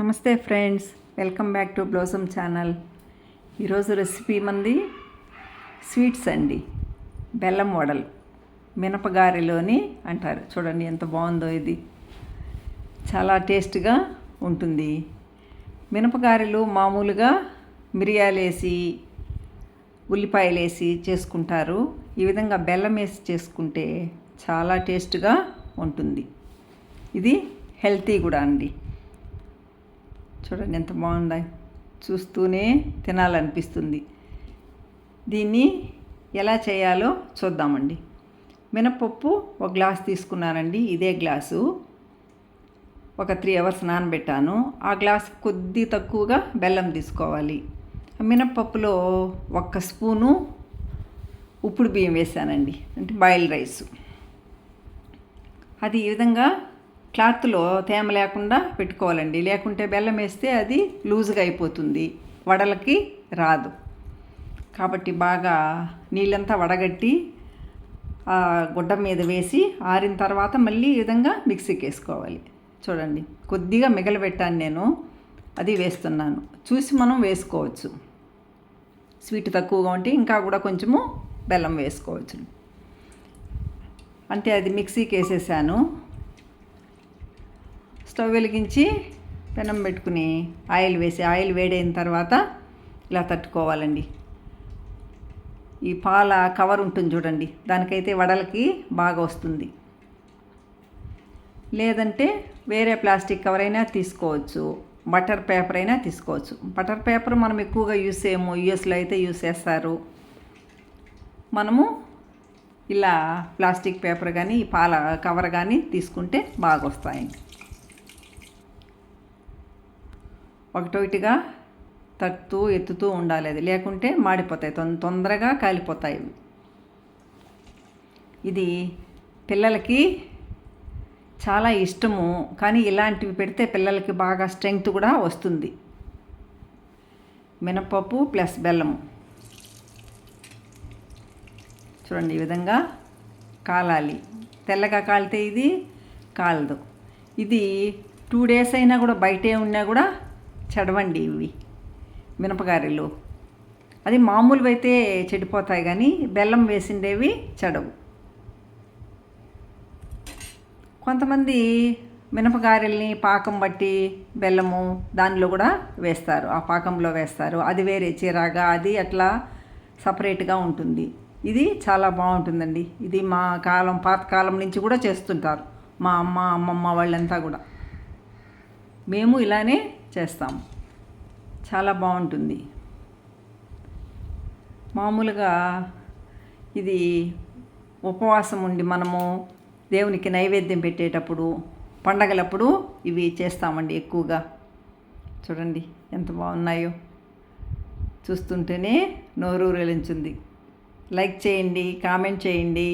నమస్తే friends welcome back to blossom channel. ఈరోజు recipe మంది స్వీట్స్ అండి బెల్లం వడలు మినపగారెలోని అంటారు. చూడండి ఎంత బాగుందో ఇది. చాలా టేస్ట్గా ఉంటుంది. మినపగారెలు మామూలుగా మిరియాలు వేసి ఉల్లిపాయలు వేసి చేసుకుంటారు. ఈ విధంగా బెల్లం వేసి చేసుకుంటే చాలా టేస్ట్గా ఉంటుంది. ఇది హెల్తీ కూడా అండి. చూడండి ఎంత బాగుందా చూస్తూనే తినాలనిపిస్తుంది. దీన్ని ఎలా చేయాలో చూద్దామండి. మినపప్పు ఒక గ్లాస్ తీసుకున్నానండి. ఇదే గ్లాసు. ఒక త్రీ అవర్స్ నానబెట్టాను. ఆ గ్లాస్ కొద్ది తక్కువగా బెల్లం తీసుకోవాలి. ఆ మినపప్పులో ఒక్క స్పూను ఉప్పుడు బియ్యం వేసానండి. అంటే బాయిల్ రైస్. అది ఈ విధంగా క్లాత్లో తేమ లేకుండా పెట్టుకోవాలండి. లేకుంటే బెల్లం వేస్తే అది లూజ్గా అయిపోతుంది. వడలకి రాదు. కాబట్టి బాగా నీళ్ళంతా వడగట్టి ఆ గుడ్డ మీద వేసి ఆరిన తర్వాత మళ్ళీ ఈ విధంగా మిక్సీకి వేసుకోవాలి. చూడండి కొద్దిగా మిగలబెట్టాను నేను. అది వేస్తున్నాను. చూసి మనం వేసుకోవచ్చు. స్వీట్ తక్కువగా ఉంటే ఇంకా కూడా కొంచెము బెల్లం వేసుకోవచ్చు. అంటే అది మిక్సీకి వేసేసాను. స్టవ్ వెలిగించి పెనం పెట్టుకుని ఆయిల్ వేసి ఆయిల్ వేడైన తర్వాత ఇలా తట్టుకోవాలండి. ఈ పాల కవర్ ఉంటుంది చూడండి దానికైతే వడలకి బాగా వస్తుంది. లేదంటే వేరే ప్లాస్టిక్ కవర్ అయినా తీసుకోవచ్చు బటర్ పేపర్ అయినా తీసుకోవచ్చు. బటర్ పేపర్ మనం ఎక్కువగా యూస్ చేయము యూఎస్లో అయితే యూస్ చేస్తారు. మనము ఇలా ప్లాస్టిక్ పేపర్ కానీ పాల కవర్ కానీ తీసుకుంటే బాగా వస్తాయండి ఒకటొకటిగా తట్టుతూ ఎత్తుతూ ఉండాలి. అది లేకుంటే మాడిపోతాయి. తొం తొందరగా కాలిపోతాయి. ఇది పిల్లలకి చాలా ఇష్టము. కానీ ఇలాంటివి పెడితే పిల్లలకి బాగా స్ట్రెంగ్త్ కూడా వస్తుంది. మినపప్పు ప్లస్ బెల్లము. చూడండి ఈ విధంగా కాలాలి. తెల్లగా కాలితే ఇది కాలదు. ఇది టూ డేస్ అయినా కూడా బయటే ఉన్నా కూడా చెడవండి ఇవి మినపగారెలు. అది మామూలువి అయితే చెడిపోతాయి కానీ బెల్లం వేసిండేవి చెడవు. కొంతమంది మినపగారెల్ని పాకం బట్టి బెల్లము దానిలో కూడా వేస్తారు. ఆ పాకంలో వేస్తారు. అది వేరే చీరాగా అది అట్లా సపరేట్గా ఉంటుంది. ఇది చాలా బాగుంటుందండి. ఇది మా కాలం పాతకాలం నుంచి కూడా చేస్తుంటారు. మా అమ్మ అమ్మమ్మ వాళ్ళంతా కూడా. మేము ఇలానే చేస్తాం. చాలా బాగుంటుంది. మామూలుగా ఇది ఉపవాసం ఉండి మనము దేవునికి నైవేద్యం పెట్టేటప్పుడు పండగలప్పుడు ఇవి చేస్తామండి ఎక్కువగా. చూడండి ఎంత బాగున్నాయో. చూస్తుంటేనే నోరూరెలించింది. లైక్ చేయండి కామెంట్ చేయండి.